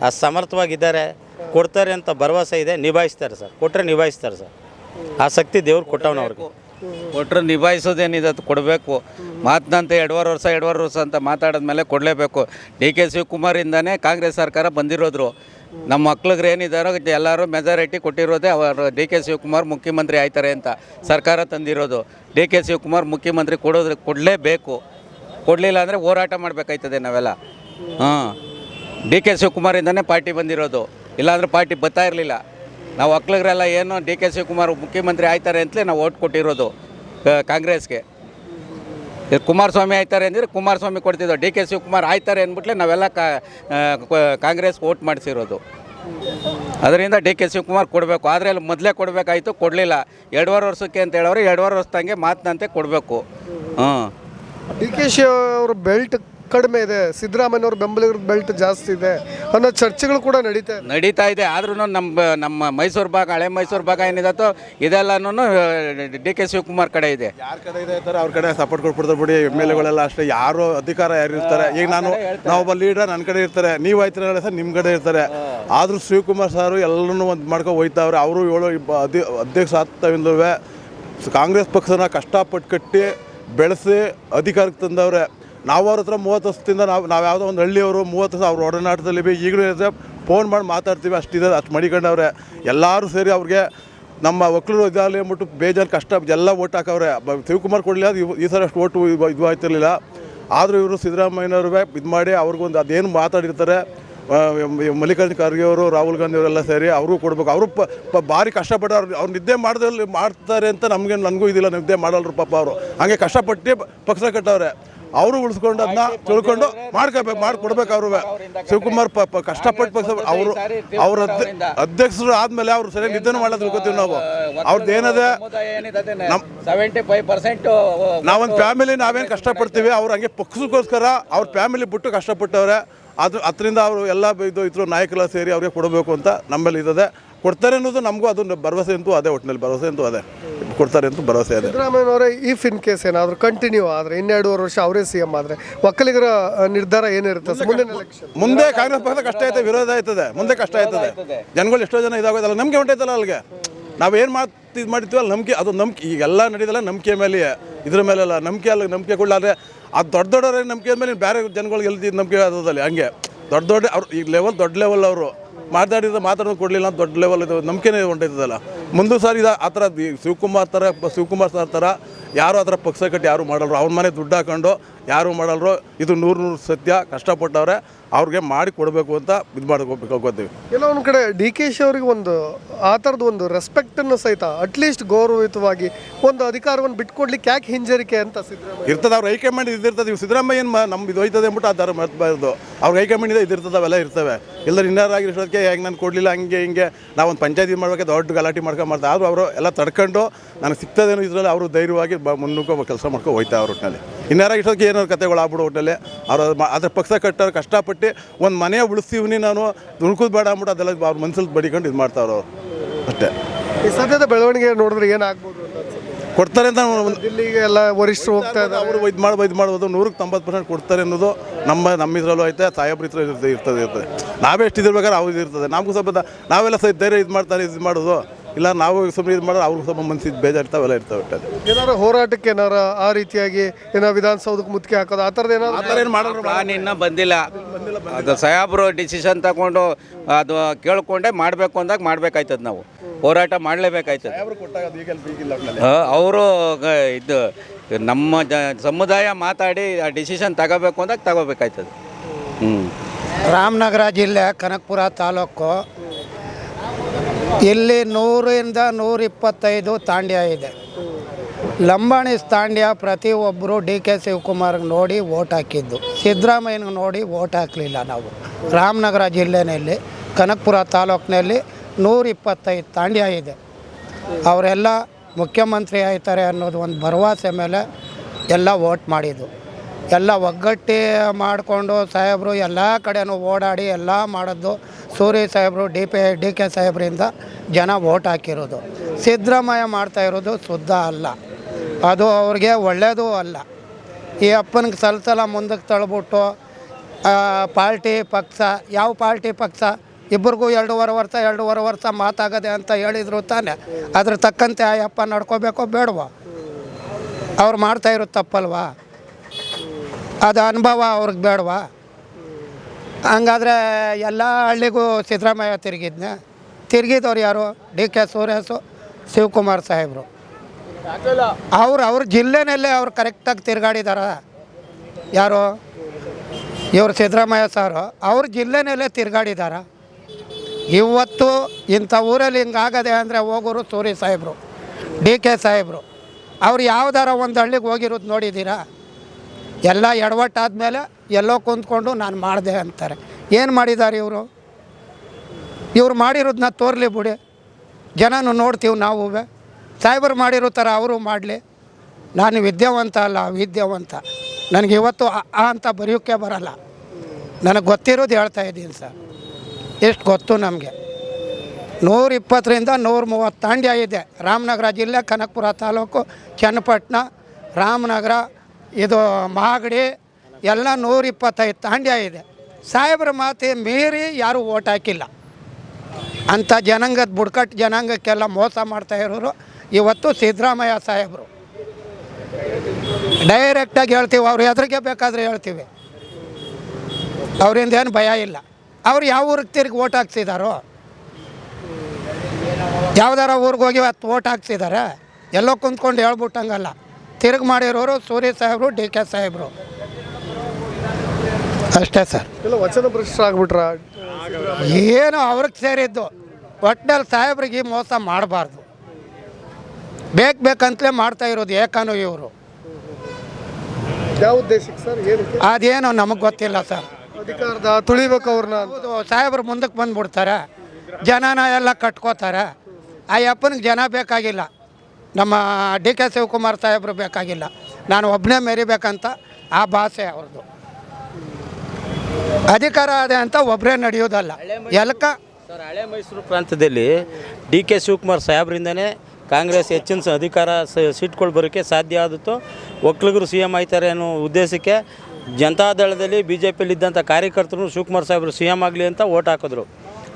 ಅಸಮರ್ಥವಾಗಿದ್ದಾರೆ. ಸಮರ್ಥವಾಗಿದ್ದಾರೆ ಕೊಡ್ತಾರೆ ಅಂತ ಭರವಸೆ ಇದೆ, ನಿಭಾಯಿಸ್ತಾರೆ ಸರ್. ಕೊಟ್ಟರೆ ನಿಭಾಯಿಸ್ತಾರೆ ಸರ್. ಆಸಕ್ತಿ ದೇವ್ರು ಕೊಟ್ಟವನು ಅವ್ರಿಗೆ. ಕೊಟ್ಟರೆ ನಿಭಾಯಿಸೋದೇನಿದೆ ಅದು ಕೊಡಬೇಕು. ಮಾತನಂತೆ ಎರಡುವರೆ ವರ್ಷ ಎರಡುವರೆ ವರ್ಷ ಅಂತ ಮಾತಾಡಿದ್ಮೇಲೆ ಕೊಡಲೇಬೇಕು. ಡಿ ಕೆ ಶಿವಕುಮಾರಿಂದನೇ ಕಾಂಗ್ರೆಸ್ ಸರ್ಕಾರ ಬಂದಿರೋದ್ರು. ನಮ್ಮ ಮಕ್ಳಿಗೆ ಏನಿದಾರೋ ಎಲ್ಲರೂ ಮೆಜಾರಿಟಿ ಕೊಟ್ಟಿರೋದೇ ಅವರು. ಡಿ ಕೆ ಶಿವಕುಮಾರ್ ಮುಖ್ಯಮಂತ್ರಿ ಆಯ್ತಾರೆ ಅಂತ ಸರ್ಕಾರ ತಂದಿರೋದು. ಡಿ ಕೆ ಶಿವಕುಮಾರ್ ಮುಖ್ಯಮಂತ್ರಿ ಕೊಡೋದ್ರೆ ಕೊಡಲೇಬೇಕು. ಕೊಡಲಿಲ್ಲ ಅಂದರೆ ಹೋರಾಟ ಮಾಡಬೇಕಾಯ್ತದೆ ನಾವೆಲ್ಲ. ಹಾಂ ಡಿ ಕೆ ಶಿವಕುಮಾರಿಂದನೇ ಪಾರ್ಟಿ ಬಂದಿರೋದು. ಇಲ್ಲಾಂದ್ರೆ ಪಾರ್ಟಿ ಬರ್ತಾ ಇರಲಿಲ್ಲ. ನಾವು ಒಕ್ಕಲಿಗರೆಲ್ಲ ಏನು ಡಿ ಕೆ ಶಿವಕುಮಾರ್ ಮುಖ್ಯಮಂತ್ರಿ ಆಯ್ತಾರೆ ಅಂತಲೇ ನಾವು ಓಟ್ ಕೊಟ್ಟಿರೋದು ಕಾಂಗ್ರೆಸ್ಗೆ. ಕುಮಾರಸ್ವಾಮಿ ಆಯ್ತಾರೆ ಅಂದರೆ ಕುಮಾರಸ್ವಾಮಿ ಕೊಡ್ತಿದ್ದೋ, ಡಿ ಕೆ ಶಿವಕುಮಾರ್ ಆಯ್ತಾರೆ ಅಂದ್ಬಿಟ್ಲೆ ನಾವೆಲ್ಲ ಕಾಂಗ್ರೆಸ್ಗೆ ಓಟ್ ಮಾಡಿಸಿರೋದು. ಅದರಿಂದ ಡಿ ಕೆ ಶಿವಕುಮಾರ್ ಕೊಡಬೇಕು, ಆದರೆ ಅಲ್ಲಿ ಮೊದಲೇ ಕೊಡಬೇಕಾಯ್ತು, ಕೊಡಲಿಲ್ಲ. ಎರಡುವರೆ ವರ್ಷಕ್ಕೆ ಅಂತ ಹೇಳೋರು ಎರಡುವರೆ ವರ್ಷದಂಗೆ ಮಾತಿನಂತೆ ಕೊಡಬೇಕು. ಹಾಂ ಡಿ ಕೆ ಶಿ ಅವರು ಬೆಲ್ಟ್ ಕಡಿಮೆ ಇದೆ. ಸಿದ್ದರಾಮಯ್ಯವ್ರ ಬೆಂಬಲ ಬೆಲ್ಟ್ ಜಾಸ್ತಿ ಇದೆ ಅನ್ನೋ ಚರ್ಚೆಗಳು ಕೂಡ ನಡೀತಾ ಇದೆ. ನಡೀತಾ ಇದೆ. ಆದ್ರೂ ನಮ್ಮ ನಮ್ಮ ಮೈಸೂರು ಭಾಗ ಹಳೆ ಮೈಸೂರು ಭಾಗ ಏನಿದತ್ತೋ ಇದೆಲ್ಲನೂ ಡಿ ಕೆ ಶಿವಕುಮಾರ್ ಕಡೆ ಇದೆ. ಯಾರ ಕಡೆ ಇದೆ ಇರ್ತಾರೆ ಅವ್ರ ಕಡೆ ಸಪೋರ್ಟ್ ಕೊಟ್ಬಿಡ್ತಾರೆ ಬಿಡಿ. ಎಂ ಎಲ್ ಎಗಳೆಲ್ಲ ಅಷ್ಟೇ. ಯಾರು ಅಧಿಕಾರ ಯಾರು ಇರ್ತಾರೆ? ಈಗ ನಾನು ನಾವೊಬ್ಬ ಲೀಡರ್ ನನ್ನ ಕಡೆ ಇರ್ತಾರೆ. ನೀವು ಆಯ್ತಾರೆ ಸರ್ ನಿಮ್ಮ ಕಡೆ ಇರ್ತಾರೆ. ಆದರೂ ಶಿವಕುಮಾರ್ ಸಾರು ಎಲ್ಲರೂ ಒಂದು ಮಾಡ್ಕೊಂಡು ಹೋಯ್ತಾವ್ರೆ. ಅವರು ಏಳು ಇಬ್ಬ ಅಧಿ ಅಧ್ಯಕ್ಷ ಆಗ್ತಾವಿಂದೂ ಕಾಂಗ್ರೆಸ್ ಪಕ್ಷನ ಕಷ್ಟಪಟ್ಟು ಕಟ್ಟಿ ಬೆಳೆಸಿ ಅಧಿಕಾರಕ್ಕೆ ತಂದವ್ರೆ. ನಾವು ಅವ್ರ ಹತ್ರ ಮೂವತ್ತು ವರ್ಷದಿಂದ ನಾವು ನಾವು ಯಾವುದೋ ಒಂದು ಹಳ್ಳಿಯವರು ಮೂವತ್ತು ವರ್ಷ ಅವ್ರ ಒಡನಾಟದಲ್ಲಿ ಬಿ ಈಗಲೂ ಇರುತ್ತೆ. ಫೋನ್ ಮಾಡಿ ಮಾತಾಡ್ತೀವಿ. ಅಷ್ಟಿದೆ ಅಷ್ಟು ಮಡಿಕೊಂಡವ್ರೆ. ಎಲ್ಲರೂ ಸೇರಿ ಅವ್ರಿಗೆ ನಮ್ಮ ಒಕ್ಕಲರು ಇದಾಗಲಿ ಅಂದ್ಬಿಟ್ಟು ಬೇಜಾರು, ಕಷ್ಟ, ಎಲ್ಲ ಓಟ್ ಹಾಕವ್ರೆ. ಶಿವಕುಮಾರ್ ಕೊಡಲಿಲ್ಲ. ಈ ಸಲ ಅಷ್ಟು ಓಟು ಇದು ಆಯ್ತಿರಲಿಲ್ಲ. ಆದರೂ ಇವರು ಸಿದ್ದರಾಮಯ್ಯನವ್ರು ಇದು ಮಾಡಿ ಅವ್ರಿಗೊಂದು ಅದೇನು ಮಾತಾಡಿರ್ತಾರೆ ಮಲ್ಲಿಕಾರ್ಜುನ ಖರ್ಗೆ ಅವರು, ರಾಹುಲ್ ಗಾಂಧಿ ಅವರೆಲ್ಲ ಸೇರಿ ಅವ್ರಿಗೂ ಕೊಡ್ಬೇಕು. ಅವರು ಪ ಭಾರಿ ಕಷ್ಟಪಟ್ಟು ಅವ್ರು ಅವ್ರು ನಿದ್ದೆ ಮಾಡ್ದಲ್ಲಿ ಮಾಡ್ತಾರೆ ಅಂತ ನಮಗೆ ನನಗೂ ಇದಿಲ್ಲ. ನಿದ್ದೆ ಮಾಡಲ್ರು ಪಾಪ ಅವರು. ಹಾಗೆ ಕಷ್ಟಪಟ್ಟು ಪಕ್ಷ ಕಟ್ಟವ್ರೆ. ಅವರು ಉಳಿಸ್ಕೊಂಡು ಅದನ್ನ ತಿಳ್ಕೊಂಡು ಮಾಡ್ಕೋಬೇಕು ಮಾಡ್ಕೊಡ್ಬೇಕು ಅವರು. ಶಿವಕುಮಾರ್ ಪಾಪ ಕಷ್ಟಪಟ್ಟು ಪಕ್ಷ ಅವರು ಅವ್ರ ಅಧ್ಯಕ್ಷರು ಆದ್ಮೇಲೆ ಅವ್ರು ಸರಿಯಾಗಿ ನಿಧನ ಮಾಡೋದು ತಿಳ್ಕೊತೀವಿ ನಾವು. ಅವ್ರದ್ದು ಏನದೆ? ನಾವೊಂದು ಫ್ಯಾಮಿಲಿ ನಾವೇನು ಕಷ್ಟಪಡ್ತೀವಿ ಅವ್ರು ಹಂಗೆ ಪಕ್ಷಕ್ಕೋಸ್ಕರ ಅವ್ರ ಫ್ಯಾಮಿಲಿ ಬಿಟ್ಟು ಕಷ್ಟಪಟ್ಟವ್ರೆ ಅದು ಅದರಿಂದ ಅವರು ಎಲ್ಲ ಇದು ಇದ್ರು ನಾಯಕರೆಲ್ಲ ಸೇರಿ ಅವ್ರಿಗೆ ಕೊಡಬೇಕು ಅಂತ ನಮ್ಮಲ್ಲಿ ಇದ್ದದೆ. ಕೊಡ್ತಾರೆ ಅನ್ನೋದು ನಮಗೂ ಅದನ್ನು ಭರವಸೆ ಅಂತೂ ಅದೇ ಒಟ್ಟಿನಲ್ಲಿ ಭರವಸೆ ಅಂತೂ ಅದೇ. ಕೊಡ್ತಾರೆ ಅಂತ ಭರವಸೆ ಇದೆ. ಸಿದ್ದರಾಮಯ್ಯನವರೇ ಇಫ್ ಇನ್ ಕೇಸ್ ಏನಾದರೂ ಕಂಟಿನ್ಯೂ ಆದರೆ ಇನ್ನೆರಡೂವರೆ ವರ್ಷ ಅವರೇ ಸಿ ಎಂ ಆದರೆ ಒಕ್ಕಲಿಗರ ನಿರ್ಧಾರ ಏನಿರುತ್ತೆ ಸರ್? ಮುಂದಿನ ಮುಂದೆ ಕಾಂಗ್ರೆಸ್ ಪಕ್ಷ ಕಷ್ಟ ಆಯ್ತದೆ ವಿರೋಧ ಆಯ್ತದೆ. ಮುಂದೆ ಕಷ್ಟ ಆಯ್ತದೆ. ಜನಗಳು ಎಷ್ಟೋ ಜನ ಇದಾಗೋದಲ್ಲ ನಂಬಿಕೆ ಹೊಂಟೈತಲ್ಲ ಅಲ್ಲಿಗೆ ನಾವೇನು ಮಾತು ಇದು ಮಾಡಿರ್ತೀವಿ ಅಲ್ಲಿ ನಂಬಿಕೆ ಅದು ನಂಬಿಕೆ ಈಗೆಲ್ಲ ನಡೀದಲ್ಲ ನಂಬಿಕೆ ಮೇಲೆ ಇದ್ರ ಮೇಲೆಲ್ಲ ನಂಬಿಕೆ ಅಲ್ಲಿ ನಂಬಿಕೆ ಕೊಡಲಾದ್ರೆ ಅದು ದೊಡ್ಡ ದೊಡ್ಡವರೇ ನಂಬಿಕೆ ಮೇಲೆ ಬೇರೆ ಜನಗಳಿಗೆ ಎಲ್ದಿ ನಂಬಿಕೆ ಆದದಲ್ಲಿ ಹಂಗೆ. ದೊಡ್ಡ ದೊಡ್ಡ ಅವ್ರು ಈ ಲೆವೆಲ್ ದೊಡ್ಡ ಲೆವೆಲ್ ಅವರು. ಮಾತಾಡಿದ ಮಾತಾಡೋದು ಕೊಡಲಿಲ್ಲ ದೊಡ್ಡ ಲೆವೆಲ್ ಇದು. ನಂಬಿಕೆನೇ ಹೊಂಟೈತದಲ್ಲ. ಮುಂದೆ ಸರ್ ಇದು ಆ ಥರ ಶಿವಕುಮಾರ್ ಥರ, ಶಿವಕುಮಾರ್ ಸರ್ ಥರ ಯಾರು ಆ ಥರ ಪಕ್ಷ ಕಟ್ಟಿ ಯಾರು ಮಾಡಲ್ರು? ಅವ್ರ ಮನೆ ದುಡ್ಡು ಹಾಕೊಂಡು ಯಾರು ಮಾಡಲ್ರು? ಇದು ನೂರು ನೂರು ಸತ್ಯ, ಕಷ್ಟಪಟ್ಟವ್ರೆ. ಅವ್ರಿಗೆ ಮಾಡಿ ಕೊಡಬೇಕು ಅಂತ ಇದು ಮಾಡ್ಕೋಬೇಕು ಕೆಲವೊಂದು ಕಡೆ ಡಿ ಕೆ ಶಿ ಅವರಿಗೆ ಒಂದು ಆ ಥರದ ಒಂದು ರೆಸ್ಪೆಕ್ಟನ್ನು ಸಹಿತ ಅಟ್ಲೀಸ್ಟ್ ಗೌರವಯುತವಾಗಿ ಒಂದು ಅಧಿಕಾರವನ್ನು ಬಿಟ್ಕೊಡ್ಲಿಕ್ಕೆ ಯಾಕೆ ಹಿಂಜರಿಕೆ ಅಂತ ಸಿದ್ದರಾಮಯ್ಯ? ಇರ್ತದೆ ಅವ್ರ ಹೈಕಮಾಂಡ್ ಇದಿರ್ತದೆ ಇವು ಸಿದ್ದರಾಮಯ್ಯ ನಮ್ಮ ಇದು ಹೋಯ್ತದೆ ಅಂದ್ಬಿಟ್ಟು ಆ ಥರ ಮರ್ತಬಾರ್ದು ಅವ್ರ ಹೈಕಮಾಂಡ್ ಇದೆ ಇದಿರ್ತದೆ ಅವೆಲ್ಲ ಇರ್ತವೆ. ಇಲ್ಲ ಇನ್ನಾರಾಗಿರೋದಕ್ಕೆ ಹೆಂಗೆ ನಾನು ಕೊಡಲಿಲ್ಲ ಹಂಗೆ ಹಿಂಗೆ. ನಾವು ಒಂದು ಪಂಚಾಯತಿ ಮಾಡಬೇಕು ದೊಡ್ಡ ಗಲಾಟೆ ಮಾಡ್ಕೊಂಡು ಮಾಡ್ತಾರೆ ಆದರೂ ಅವರು ಎಲ್ಲ ತಡ್ಕೊಂಡು ನನಗೆ ಸಿಗ್ತದೇನೋ ಇದರಲ್ಲಿ ಅವರು ಧೈರ್ಯವಾಗಿ ಬ ಮುನ್ನುಗ್ಗೋ ಕೆಲಸ ಮಾಡ್ಕೊಂಡು ಹೋಯ್ತಾ ಅವ್ರ ಒಟ್ಟಿನಲ್ಲಿ ಇನ್ನಾರಾಗಿರೋದಕ್ಕೆ ಏನಾದ್ರು ಕತೆಗಳು ಆಗ್ಬಿಡು ಒಟ್ಟಲ್ಲಿ ಅವ್ರು ಅದ್ರ ಪಕ್ಷ ಕಟ್ಟೋರು ಕಷ್ಟಪಟ್ಟು ಒಂದು ಮನೆ ಉಳಿಸ್ತೀವಿ ನಾನು ದುಡ್ಕೋದು ಬೇಡ ಅಂದ್ಬಿಟ್ಟು ಅದೆಲ್ಲ ಅವ್ರ ಮನ್ಸಲ್ಲಿ ಬಡಿಕೊಂಡು ಇದು ಮಾಡ್ತಾವ್ರು ಅವರು ಅಷ್ಟೇ. ಈ ಸದ್ಯದ ಬೆಳವಣಿಗೆ ನೋಡಿದ್ರೆ ಏನಾಗ್ಬೋದು ಕೊಡ್ತಾರೆ ಅಂತ ದಿಲ್ಲಿಗೆ ಎಲ್ಲ ವರಿಷ್ಠರು ಹೋಗ್ತಾ ಇದ್ದಾರೆ. ಅವರು ಇದು ಮಾಡ್ಬೋದು ಇದು ಮಾಡ್ಬೋದು. ನೂರಕ್ಕೆ ತೊಂಬತ್ತು ಪರ್ಸೆಂಟ್ ಕೊಡ್ತಾರೆ ಅನ್ನೋದು ನಮ್ಮ ನಮ್ಮ ಇದರಲ್ಲೂ ಐತೆ ಸಾಹೇಬ್ರ ಇದ್ರ ಇರ್ತದೆ ಇರ್ತದೆ ಇರ್ತದೆ. ನಾವೇ ಎಷ್ಟು ಇದಿರ್ಬೇಕಾದ್ರೆ ಅವ್ರು ಇರ್ತದೆ. ನಮಗೂ ಸ್ವಲ್ಪ ನಾವೆಲ್ಲ ಸಹ ಧೈರ್ಯ ಇದು ಮಾಡ್ತಾರೆ ಇದು ಮಾಡೋದು. ಇಲ್ಲ ನಾವು ಸುಮ್ಮನೆ ಇದು ಮಾಡಿದ್ರೆ ಅವ್ರಿಗೆ ಸ್ವಲ್ಪ ಮನಸ್ಸಿಗೆ ಬೇಜಾರಿರ್ತಾವೆ ಎಲ್ಲ ಇರ್ತಾವೆ ಒಟ್ಟಲ್ಲಿ ಏನಾರ ಹೋರಾಟಕ್ಕೆ ಏನಾರ ಆ ರೀತಿಯಾಗಿ ಏನೋ ವಿಧಾನಸೌಧಕ್ಕೆ ಮುತ್ತಿಗೆ ಹಾಕೋದು ಆ ಥರದ್ದು ಏನಾದ್ರು ಆ ಥರ ಏನು ಮಾಡೋರು ಪ್ಲಾನ್ ಇನ್ನೂ ಬಂದಿಲ್ಲ. ಅದು ಸಯಾಬ್ರು ಡಿಸಿಷನ್ ತಗೊಂಡು ಅದು ಕೇಳ್ಕೊಂಡೆ ಮಾಡಬೇಕು ಅಂದಾಗ ಮಾಡ್ಬೇಕಾಯ್ತದೆ ನಾವು. ಹೋರಾಟ ಮಾಡಲೇಬೇಕಾಯ್ತದೆ. ಅವರು ಇದು ನಮ್ಮ ಜ ಸಮುದಾಯ ಮಾತಾಡಿ ಆ ಡಿಸಿಷನ್ ತಗೋಬೇಕು ಅಂದಾಗ ತಗೋಬೇಕಾಯ್ತದೆ. ಹ್ಞೂ ರಾಮನಗರ ಜಿಲ್ಲೆ ಕನಕಪುರ ತಾಲೂಕು ಇಲ್ಲಿ ನೂರಿಂದ ನೂರಿಪ್ಪತ್ತೈದು ತಾಂಡ್ಯ ಇದೆ. ಲಂಬಾಣಿ ತಾಂಡ್ಯ ಪ್ರತಿಯೊಬ್ಬರು ಡಿ ಕೆ ಶಿವಕುಮಾರ್ಗೆ ನೋಡಿ ಓಟ್ ಹಾಕಿದ್ದು. ಸಿದ್ದರಾಮಯ್ಯನಿಗೆ ನೋಡಿ ಓಟ್ ಹಾಕಲಿಲ್ಲ ನಾವು. ರಾಮನಗರ ಜಿಲ್ಲೆಯಲ್ಲಿ ಕನಕಪುರ ತಾಲೂಕಿನಲ್ಲಿ ನೂರಿಪ್ಪತ್ತೈದು ತಾಂಡ್ಯ ಇದೆ. ಅವರೆಲ್ಲ ಮುಖ್ಯಮಂತ್ರಿ ಆಯ್ತಾರೆ ಅನ್ನೋದು ಒಂದು ಭರವಸೆ ಮೇಲೆ ಎಲ್ಲ ವೋಟ್ ಮಾಡಿದ್ದು. ಎಲ್ಲ ಒಗ್ಗಟ್ಟಿ ಮಾಡಿಕೊಂಡು ಸಾಹೇಬರು ಎಲ್ಲ ಕಡೆನೂ ಓಡಾಡಿ ಎಲ್ಲ ಮಾಡೋದು ಸೂರಿ ಸಾಹೇಬರು, ಡಿ ಪಿ, ಡಿ ಕೆ ಸಾಹೇಬ್ರಿಂದ ಜನ ವೋಟ್ ಹಾಕಿರೋದು. ಸಿದ್ದರಾಮಯ್ಯ ಮಾಡ್ತಾ ಇರೋದು ಶುದ್ಧ ಅಲ್ಲ. ಅದು ಅವ್ರಿಗೆ ಒಳ್ಳೆಯದೂ ಅಲ್ಲ. ಈ ಅಪ್ಪನಿಗೆ ಸಲ ಮುಂದಕ್ಕೆ ತಳ್ಬಿಟ್ಟು ಪಾರ್ಟಿ ಪಕ್ಷ, ಯಾವ ಪಾರ್ಟಿ ಪಕ್ಷ? ಇಬ್ಬರಿಗೂ ಎರಡೂವರೆ ವರ್ಷ ಎರಡೂವರೆ ವರ್ಷ ಮಾತಾಗದೆ ಅಂತ ಹೇಳಿದ್ರು ತಾನೆ. ಅದ್ರ ತಕ್ಕಂತೆ ಆ ಅಪ್ಪ ನಡ್ಕೋಬೇಕೋ ಬೇಡವೋ? ಅವ್ರು ಮಾಡ್ತಾ ಇರೋದು ತಪ್ಪಲ್ವಾ? ಅದು ಅನುಭವ ಅವ್ರಿಗೆ ಬೇಡವಾ? ಹಂಗಾದ್ರೆ ಎಲ್ಲ ಹಳ್ಳಿಗೂ ಸಿದ್ದರಾಮಯ್ಯ ತಿರುಗಿದ್ನೆ. ತಿರುಗಿದವ್ರು ಯಾರು? ಡಿ ಕೆ ಸುರೇಶು, ಶಿವಕುಮಾರ್ ಸಾಹೇಬರು. ಅವ್ರು ಅವ್ರ ಜಿಲ್ಲೆನಲ್ಲೇ ಅವ್ರು ಕರೆಕ್ಟಾಗಿ ತಿರುಗಾಡಿದಾರ. ಯಾರು? ಇವರು ಸಿದ್ದರಾಮಯ್ಯ ಸಾರು. ಅವ್ರ ಜಿಲ್ಲೆನಲ್ಲೇ ತಿರುಗಾಡಿದಾರ. ಇವತ್ತು ಇಂಥ ಊರಲ್ಲಿ ಹಿಂಗಾಗದೆ ಅಂದರೆ ಹೋಗೋರು ಸೂರಿ ಸಾಹೇಬರು, ಡಿ ಕೆ ಸಾಹೇಬರು. ಅವ್ರು ಯಾವ್ದಾರ ಒಂದು ಹಳ್ಳಿಗೆ ಹೋಗಿರೋದು ನೋಡಿದ್ದೀರಾ ಎಲ್ಲ ಎಡವಟ್ಟಾದ್ಮೇಲೆ ಎಲ್ಲೋ ಕುಂತ್ಕೊಂಡು ನಾನು ಮಾಡಿದೆ ಅಂತಾರೆ. ಏನು ಮಾಡಿದ್ದಾರೆ ಇವರು? ಇವ್ರು ಮಾಡಿರೋದನ್ನ ತೋರಲಿ ಬಿಡಿ. ಜನನು ನೋಡ್ತೀವಿ ನಾವು ಸಾಹೇಬರು ಮಾಡಿರೋ ಥರ ಅವರು ಮಾಡಲಿ. ನಾನು ವಿದ್ಯಾವಂತ ಅಲ್ಲ ವಿದ್ಯಾವಂತ ನನಗೆ ಇವತ್ತು ಆ ಅಂತ ಬರೆಯೋಕ್ಕೆ ಬರಲ್ಲ. ನನಗೆ ಗೊತ್ತಿರೋದು ಹೇಳ್ತಾ ಇದ್ದೀನಿ ಸರ್. ಎಷ್ಟು ಗೊತ್ತು ನಮಗೆ. ನೂರ ಇಪ್ಪತ್ತರಿಂದ ನೂರ ಮೂವತ್ತು ತಾಂಡ್ಯ ಇದೆ. ರಾಮನಗರ ಜಿಲ್ಲೆ, ಕನಕಪುರ ತಾಲೂಕು, ಚನ್ನಪಟ್ಟಣ, ರಾಮನಗರ ಇದು ಮಾಗಡಿ, ಎಲ್ಲ ನೂರ ಇಪ್ಪತ್ತೈದು ತಾಂಡ್ಯ ಇದೆ. ಸಾಹೇಬ್ರ ಮಾತೆ ಮೀರಿ ಯಾರೂ ಓಟ್ ಹಾಕಿಲ್ಲ. ಅಂಥ ಜನಾಂಗದ ಬುಡ್ಕಟ್ಟು ಜನಾಂಗಕ್ಕೆಲ್ಲ ಮೋಸ ಮಾಡ್ತಾ ಇರೋರು ಇವತ್ತು ಸಿದ್ದರಾಮಯ್ಯ ಸಾಹೇಬರು. ಡೈರೆಕ್ಟಾಗಿ ಹೇಳ್ತೀವಿ, ಅವ್ರು ಎದುರಿಗೆ ಬೇಕಾದ್ರೆ ಹೇಳ್ತೀವಿ. ಅವರಿಂದ ಏನು ಭಯ ಇಲ್ಲ. ಅವ್ರು ಯಾವ ಊರಿಗೆ ತಿರುಗಿ ಓಟ್ ಹಾಕ್ಸಿದಾರೋ? ಯಾವ್ದಾರ ಊರಿಗೆ ಹೋಗಿ ಹತ್ತು ಓಟ್ ಹಾಕ್ಸಿದಾರೆ? ಎಲ್ಲೋ ಕುಂತ್ಕೊಂಡು ಹೇಳ್ಬಿಟ್ಟಂಗಲ್ಲ. ತಿರುಗಿ ಮಾಡಿರೋರು ಸೂರ್ಯ ಸಾಹೇಬರು ಡಿ ಕೆ ಸಾಹೇಬರು. ಅಷ್ಟೇ ಸರ್. ಇಲ್ಲ ವಚನ ಭ್ರಷ್ಟರಾಗ್ಬಿಟ್ರ ಏನು ಅವ್ರಿಗೆ ಸೇರಿದ್ದು. ಒಟ್ಟಿನಲ್ಲಿ ಸಾಹೇಬ್ರಿಗೆ ಈ ಮೋಸ ಮಾಡಬಾರ್ದು. ಬೇಕು ಬೇಕಂತಲೇ ಮಾಡ್ತಾ ಇರೋದು ಏಕಾನು ಇವರು. ಯಾವ ಉದ್ದೇಶಕ್ಕೆ ಸರ್? ಏನಕ್ಕೆ? ಅದೇನೋ ನಮಗೆ ಗೊತ್ತಿಲ್ಲ ಸರ್. ಅಧಿಕಾರದ ತುಳಿಬೇಕು ಅವ್ರನ್ನ ಹೌದು ಸಾಹೇಬ್ರು ಮುಂದಕ್ಕೆ ಬಂದ್ಬಿಡ್ತಾರೆ. ಜನನ ಎಲ್ಲ ಕಟ್ಕೋತಾರೆ. ಆ ಅಪ್ಪನಿಗೆ ಜನ ಬೇಕಾಗಿಲ್ಲ. ನಮ್ಮ ಡಿ ಕೆ ಶಿವಕುಮಾರ್ ಸಾಹೇಬರು ಬೇಕಾಗಿಲ್ಲ. ನಾನು ಒಬ್ಬನೇ ಮೆರಿಬೇಕಂತ ಆ ಭಾಷೆ ಅವ್ರದ್ದು. ಅಧಿಕಾರ ಅದೇ ಅಂತ ಒಬ್ಬರೇ ನಡೆಯೋದಲ್ಲ ಎಲ್ಕ ಸರ್ ಹಳೆ ಮೈಸೂರು ಪ್ರಾಂತ್ಯದಲ್ಲಿ ಡಿ ಕೆ ಶಿವಕುಮಾರ್ ಸಾಹೇಬ್ರಿಂದನೇ ಕಾಂಗ್ರೆಸ್ ಹೆಚ್ಚಿನ ಅಧಿಕಾರ ಸಿಟ್ಕೊಳ್ಳಿ ಸೀಟ್ಗಳು ಬರೋಕ್ಕೆ ಸಾಧ್ಯ ಆದಿತ್ತು ಒಕ್ಕಲಿಗರು ಸಿ ಎಂ ಆಯ್ತಾರೆ ಅನ್ನೋ ಉದ್ದೇಶಕ್ಕೆ ಜನತಾದಳದಲ್ಲಿ ಬಿ ಜೆ ಪಿಲಿದ್ದಂಥ ಕಾರ್ಯಕರ್ತರು ಶಿವಕುಮಾರ್ ಸಾಹೇಬರು ಸಿ ಎಂ ಆಗಲಿ ಅಂತ ಓಟ್ ಹಾಕಿದ್ರು.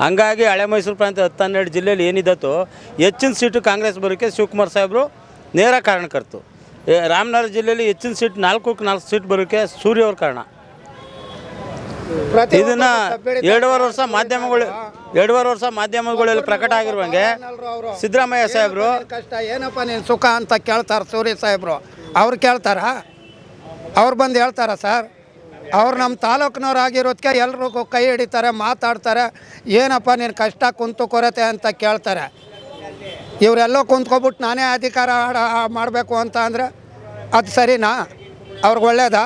ಹಂಗಾಗಿ ಹಳೆ ಮೈಸೂರು ಪ್ರಾಂತ್ಯ ಹತ್ತು ಹನ್ನೆರಡು ಜಿಲ್ಲೆಯಲ್ಲಿ ಏನಿದ್ದತ್ತು ಹೆಚ್ಚಿನ ಸೀಟು ಕಾಂಗ್ರೆಸ್ ಬರೋಕ್ಕೆ ಶಿವಕುಮಾರ್ ಸಾಹೇಬರು ನೇರ ಕಾರಣಕರ್ತು ರಾಮನಗರ ಜಿಲ್ಲೆಯಲ್ಲಿ ಹೆಚ್ಚಿನ ಸೀಟ್ ನಾಲ್ಕು ನಾಲ್ಕು ಸೀಟ್ ಬರೋಕ್ಕೆ ಸೂರ್ಯ ಅವ್ರ ಕಾರಣ. ಇದನ್ನ ಎರಡೂವರೆ ವರ್ಷ ಮಾಧ್ಯಮಗಳು ಎರಡೂವರೆ ವರ್ಷ ಮಾಧ್ಯಮಗಳಲ್ಲಿ ಪ್ರಕಟ ಆಗಿರುವಂಗೆ ಸಿದ್ದರಾಮಯ್ಯ ಸಾಹೇಬರು ಕಷ್ಟ ಏನಪ್ಪ ನೀನು ಸುಖ ಅಂತ ಕೇಳ್ತಾರೆ ಸೂರ್ಯ ಸಾಹೇಬರು. ಅವ್ರು ಕೇಳ್ತಾರ? ಅವ್ರು ಬಂದು ಹೇಳ್ತಾರ ಸರ್? ಅವ್ರು ನಮ್ಮ ತಾಲೂಕಿನವ್ರು ಆಗಿರೋದಕ್ಕೆ ಎಲ್ರಿಗೂ ಕೈ ಹಿಡಿತಾರೆ, ಮಾತಾಡ್ತಾರೆ. ಏನಪ್ಪ ನೀನು ಕಷ್ಟ ಕುಂತು ಕೊರತೆ ಅಂತ ಕೇಳ್ತಾರೆ. ಇವರೆಲ್ಲೋ ಕುಂತ್ಕೊಬಿಟ್ಟು ನಾನೇ ಅಧಿಕಾರ ಮಾಡಬೇಕು ಅಂತ ಅದು ಸರಿನಾ? ಅವ್ರಿಗೆ ಒಳ್ಳೇದಾ?